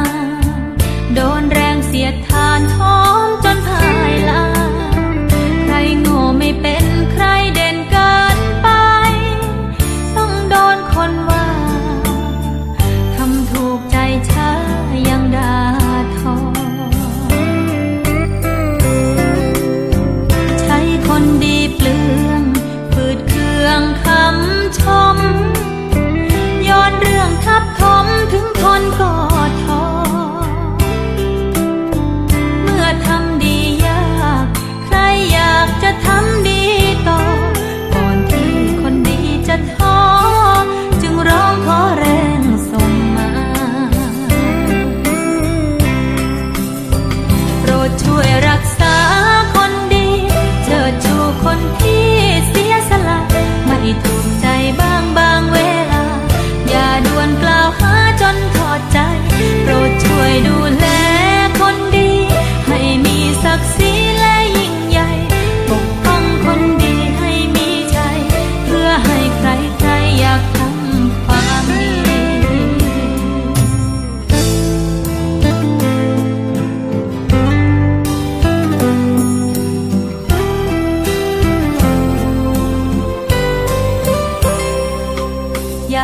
น โดนแรงเสียดทานท้อมจนพ่ายลา ใครโง่ไม่เป็นใครเด่นเกินไป ต้องโดนคนว่า ทำถูกใจช้ายังด่าทอ ใช้คนดีเปลืองฝืดเคืองคำชม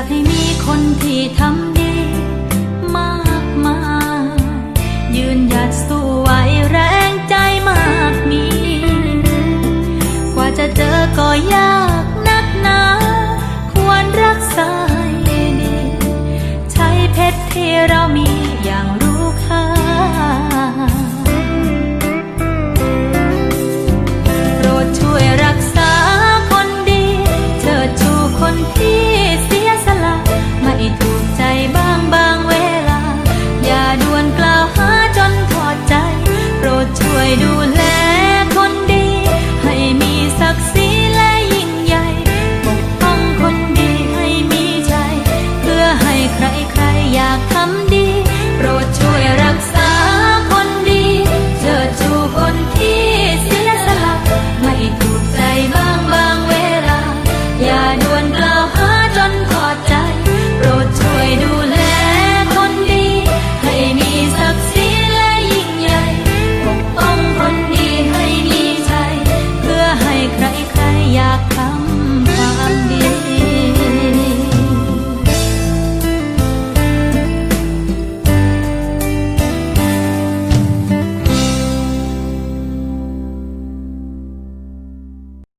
ให้มีคนที่ทำดีมากมายยืนหยัดสู้ไหวแรงใจมากมี กว่าจะเจอก็ยากนักหนา ควรรักษาให้ดี ใช้เพชรที่เรามีอย่าง do